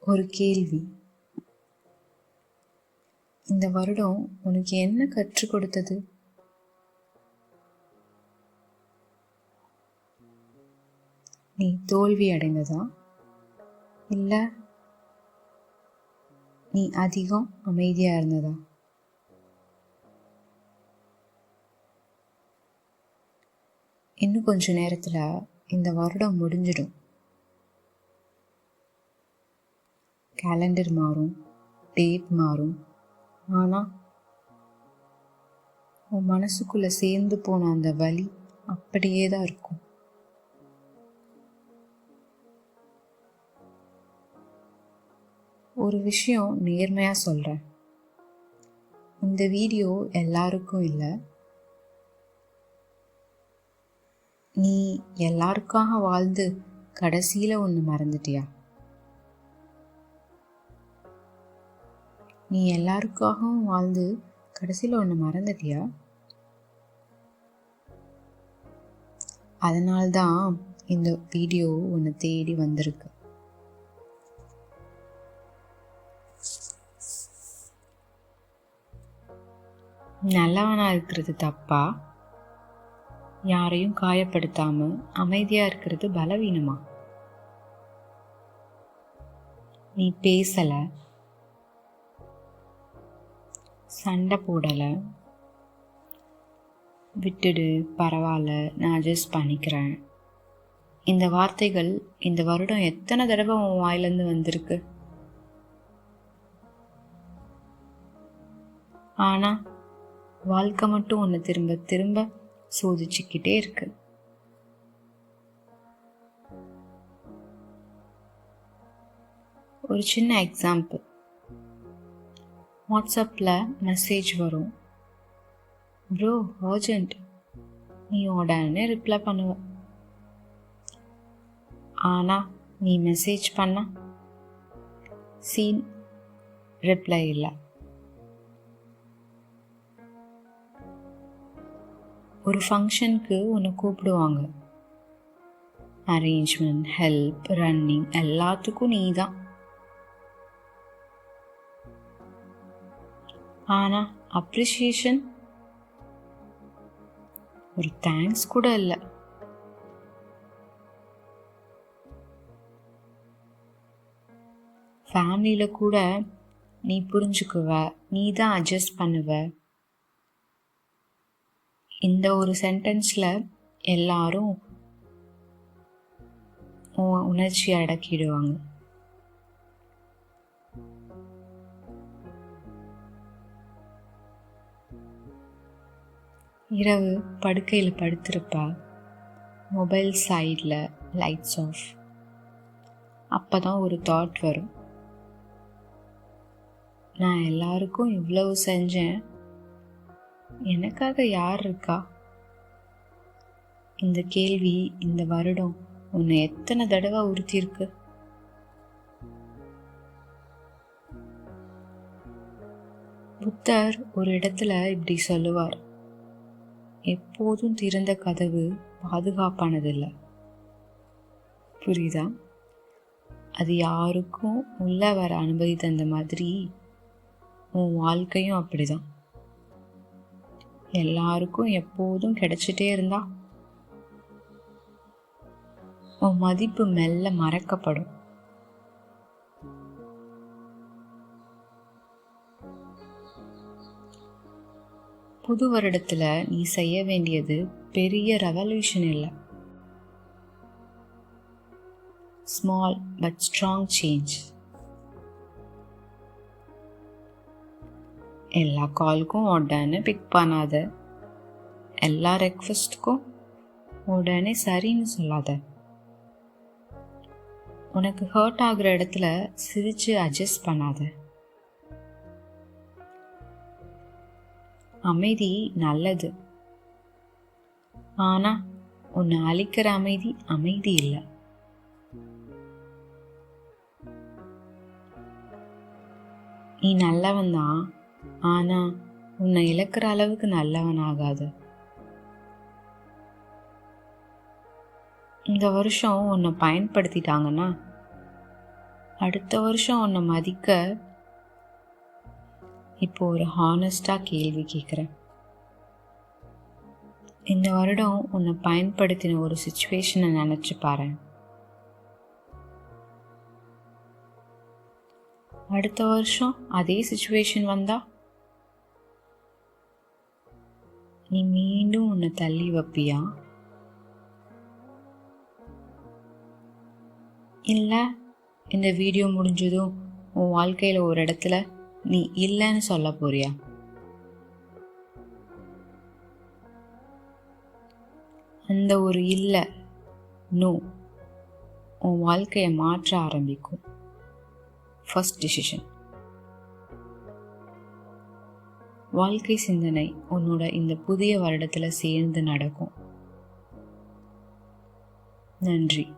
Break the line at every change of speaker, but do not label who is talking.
ஒரு கேள்வி. இந்த வருடம் உனக்கு என்ன கற்றுக் கொடுத்தது? நீ தோல்வி அடைந்ததா? இல்லை நீ அதிகம் அமைதியா இருந்ததா? இன்னும் கொஞ்ச நேரத்தில் இந்த வருடம் முடிஞ்சிடும். கேலண்டர் மாறும் டேட் மாறும். ஆனால் உன் மனசுக்குள்ளே சேர்ந்து போன அந்த வலி அப்படியே தான் இருக்கும். ஒரு விஷயம் நேர்மையாக சொல்கிறேன் இந்த வீடியோ எல்லாருக்கும் இல்லை. நீ எல்லாருக்காக வாழ்ந்து கடைசியில் ஒன்று மறந்துட்டியா? நீ எல்லாருக்காகவும் வாழ்ந்து கடைசியில் ஒன்று மறந்துட்டியா? அதனால்தான் இந்த வீடியோ உன்னை தேடி வந்திருக்கு. நல்லவனா இருக்கிறது தப்பா? யாரையும் காயப்படுத்தாம அமைதியா இருக்கிறது பலவீனமா? நீ பேசல சண்டை போடலை. விட்டுடு பரவாயில்ல நான் அட்ஜஸ்ட் பண்ணிக்கிறேன். இந்த வார்த்தைகள் இந்த வருடம் எத்தனை தடவை உன் வாயிலேருந்து வந்திருக்கு? ஆனால் வாழ்க்கை மட்டும் ஒன்று திரும்ப திரும்ப சோதிச்சுக்கிட்டே இருக்கு. ஒரு சின்ன எக்ஸாம்பிள் வாட்ஸ்அப்பில் மெசேஜ் வரும். ப்ரோ அர்ஜெண்ட் நீ உடனே ரிப்ளை பண்ணுவ ஆனால் நீ மெசேஜ் பண்ண. சீன். ரிப்ளை இல்லை. ஒரு ஃபங்க்ஷனுக்கு உன்னை கூப்பிடுவாங்க. அரேஞ்ச்மெண்ட் ஹெல்ப் ரன்னிங் எல்லாத்துக்கும் நீ தான் ஆனால் அப்ரிஷியேஷன் ஒரு தேங்க்ஸ் கூட இல்லை. ஃபேமிலியில் கூட நீ புரிஞ்சுக்குவ நீ தான் அட்ஜஸ்ட் பண்ணுவ. இந்த ஒரு சென்டென்ஸில் எல்லாரும் உணர்ச்சி அடக்கிடுவாங்க. இரவு படுக்கையில் படுத்திருப்பா. மொபைல் சைடில் லைட்ஸ் ஆஃப் அப்போ தான் ஒரு தாட் வரும். நான் எல்லாருக்கும் இவ்வளவு செஞ்சேன். எனக்காக யார் இருக்கா? இந்த கேள்வி இந்த வருடம் உன்னை எத்தனை தடவை உறுத்தியிருக்கு? புத்தர் ஒரு இடத்துல இப்படி சொல்லுவார். எப்போதும் திறந்த கதவு பாதுகாப்பானதில்லை. புரியுதா? அது யாருக்கும் உள்ள வர அனுமதி தந்த மாதிரி உன் வாழ்க்கையும் அப்படிதான். எல்லாருக்கும் எப்போதும் கிடைச்சிட்டே இருந்தா உன் மதிப்பு மெல்ல மறக்கப்படும். புது வருடத்தில் நீ செய்ய வேண்டியது பெரிய ரெவல்யூஷன் இல்லை. ஸ்மால் பட் ஸ்ட்ராங் சேஞ்ச் எல்லா காலுக்கும் உடனே பிக் பண்ணாத. எல்லா ரெக்வஸ்ட்டுக்கும் உடனே சரின்னு சொல்லாத. உனக்கு ஹர்ட் ஆகுற இடத்துல சிரிச்சு அட்ஜஸ்ட் பண்ணாத. அமைதி நல்லது. ஆனா உன்னை அழிக்கிற அமைதி அமைதி இல்லை. நீ நல்லவன் தான் ஆனா உன்னை இழக்கிற அளவுக்கு நல்லவன் ஆகாது. இந்த வருஷம் உன்னை பயன்படுத்திட்டாங்கன்னா அடுத்த வருஷம் உன்னை மதிக்க இப்போ ஒரு ஹானஸ்டாக கேள்வி கேட்குறேன் இந்த வருடம் உன்னை பயன்படுத்தின ஒரு சுச்சுவேஷனை நினச்சி பாரு. அடுத்த வருஷம் அதே சுச்சுவேஷன் வந்தா? நீ மீண்டும் உன்னை தள்ளி வைப்பியா? இல்லை இந்த வீடியோ முடிஞ்சதும் உன் வாழ்க்கையில் ஒரு இடத்துல நீ இல்லைன்னு சொல்ல போறியா? அந்த ஒரு இல்லை நோ உன் வாழ்க்கையை மாற்ற ஆரம்பிக்கும். ஃபர்ஸ்ட் டிசிஷன் வாழ்க்கை சிந்தனை உன்னோட இந்த புதிய வருடத்தில் சேர்ந்து நடக்கும். நன்றி.